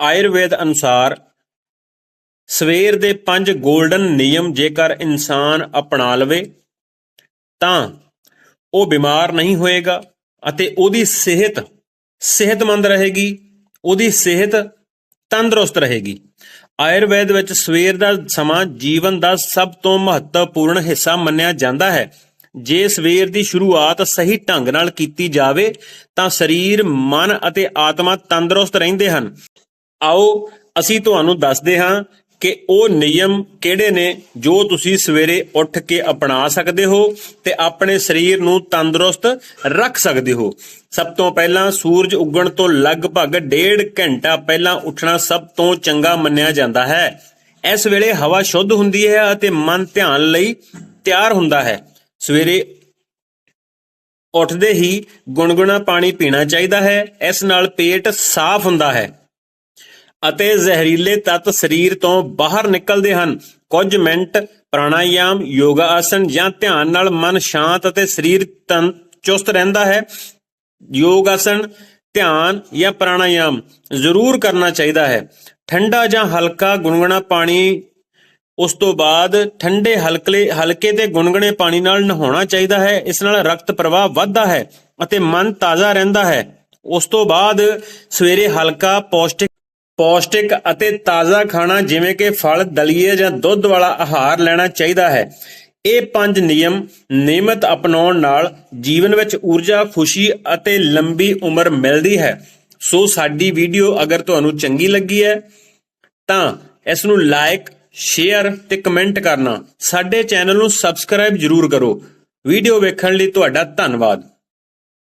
ਆਯੁਰਵੇਦ ਅਨੁਸਾਰ ਸਵੇਰ ਦੇ ਪੰਜ 골ਡਨ ਨਿਯਮ ਜੇਕਰ ਇਨਸਾਨ ਅਪਣਾ ਲਵੇ, ਤਾਂ ਉਹ ਬਿਮਾਰ ਨਹੀਂ ਹੋਏਗਾ ਅਤੇ ਉਹਦੀ ਸਿਹਤ ਸਿਹਤਮੰਦ ਰਹੇਗੀ, ਉਹਦੀ ਸਿਹਤ ਤੰਦਰੁਸਤ ਰਹੇਗੀ। ਆਯੁਰਵੇਦ ਵਿੱਚ ਸਵੇਰ ਦਾ ਸਮਾਂ ਜੀਵਨ ਦਾ ਸਭ ਤੋਂ ਮਹੱਤਵਪੂਰਨ ਹਿੱਸਾ ਮੰਨਿਆ ਜਾਂਦਾ ਹੈ। ਜੇ ਸਵੇਰ ਦੀ ਸ਼ੁਰੂਆਤ ਸਹੀ ਢੰਗ ਨਾਲ ਕੀਤੀ ਜਾਵੇ, ਤਾਂ ਸਰੀਰ, ਮਨ ਅਤੇ ਆਤਮਾ ਤੰਦਰੁਸਤ ਰਹਿੰਦੇ ਹਨ। ਆਓ ਅਸੀਂ ਤੁਹਾਨੂੰ ਦੱਸਦੇ ਹਾਂ ਕਿ ਉਹ ਨਿਯਮ ਕਿਹੜੇ ਨੇ ਜੋ ਤੁਸੀਂ ਸਵੇਰੇ ਉੱਠ ਕੇ ਅਪਣਾ ਸਕਦੇ ਹੋ ਤੇ ਆਪਣੇ ਸਰੀਰ ਨੂੰ ਤੰਦਰੁਸਤ ਰੱਖ ਸਕਦੇ ਹੋ। ਸਭ ਤੋਂ ਪਹਿਲਾਂ ਸੂਰਜ ਉੱਗਣ ਤੋਂ ਲਗਭਗ ਡੇਢ ਘੰਟਾ ਪਹਿਲਾਂ ਉੱਠਣਾ ਸਭ ਤੋਂ ਚੰਗਾ ਮੰਨਿਆ ਜਾਂਦਾ ਹੈ। ਇਸ ਵੇਲੇ ਹਵਾ ਸ਼ੁੱਧ ਹੁੰਦੀ ਹੈ ਅਤੇ ਮਨ ਧਿਆਨ ਲਈ ਤਿਆਰ ਹੁੰਦਾ ਹੈ। ਸਵੇਰੇ ਉੱਠਦੇ ਹੀ ਗੁਨਗੁਣਾ ਪਾਣੀ ਪੀਣਾ ਚਾਹੀਦਾ ਹੈ। ਇਸ ਨਾਲ ਪੇਟ ਸਾਫ਼ ਹੁੰਦਾ ਹੈ। ਅਤੇ ਜ਼ਹਿਰੀਲੇ ਤੱਤ ਸਰੀਰ ਤੋਂ ਬਾਹਰ ਨਿਕਲਦੇ ਹਨ। ਕੁਝ ਮਿੰਟ ਪ੍ਰਾਣਾਯਾਮ, ਯੋਗਾ ਆਸਨ ਜਾਂ ਧਿਆਨ ਨਾਲ ਮਨ ਸ਼ਾਂਤ ਅਤੇ ਸਰੀਰ ਤਨ ਚੁਸਤ ਰਹਿੰਦਾ ਹੈ। ਯੋਗ ਆਸਨ, ਧਿਆਨ ਜਾਂ ਪ੍ਰਾਣਾਯਾਮ ਜ਼ਰੂਰ ਕਰਨਾ ਚਾਹੀਦਾ ਹੈ। ਠੰਡਾ ਜਾਂ ਹਲਕਾ ਗੁਨਗੁਣਾ ਪਾਣੀ, ਉਸ ਤੋਂ ਬਾਅਦ ਠੰਡੇ ਹਲਕਲੇ, ਹਲਕੇ ਤੇ ਗੁਨਗੁਣੇ ਪਾਣੀ ਨਾਲ ਨਹਾਉਣਾ ਚਾਹੀਦਾ ਹੈ। ਇਸ ਨਾਲ ਰਕਤ ਪ੍ਰਵਾਹ ਵੱਧਦਾ ਹੈ ਅਤੇ ਮਨ ਤਾਜ਼ਾ ਰਹਿੰਦਾ ਹੈ। ਉਸ ਤੋਂ ਬਾਅਦ ਸਵੇਰੇ ਹਲਕਾ ਪੌਸ਼ਟਿਕ ਪੌਸ਼ਟਿਕ ਅਤੇ ਤਾਜ਼ਾ ਖਾਣਾ ਜਿਵੇਂ ਕਿ ਫਲ, ਦਲੀਏ ਜਾਂ ਦੁੱਧ ਵਾਲਾ ਆਹਾਰ ਲੈਣਾ ਚਾਹੀਦਾ ਹੈ। ਇਹ ਪੰਜ ਨਿਯਮ ਨਿਯਮਤ ਅਪਣਾਉਣ ਨਾਲ ਜੀਵਨ ਵਿੱਚ ਊਰਜਾ, ਖੁਸ਼ੀ ਅਤੇ ਲੰਬੀ ਉਮਰ ਮਿਲਦੀ ਹੈ। ਸੋ ਸਾਡੀ ਵੀਡੀਓ ਅਗਰ ਤੁਹਾਨੂੰ ਚੰਗੀ ਲੱਗੀ ਹੈ, ਤਾਂ ਇਸ ਨੂੰ ਲਾਈਕ ਸ਼ੇਅਰ ਤੇ ਕਮੈਂਟ ਕਰਨਾ। ਸਾਡੇ ਚੈਨਲ ਨੂੰ ਸਬਸਕ੍ਰਾਈਬ ਜਰੂਰ ਕਰੋ। ਵੀਡੀਓ ਵੇਖਣ ਲਈ ਤੁਹਾਡਾ ਧੰਨਵਾਦ।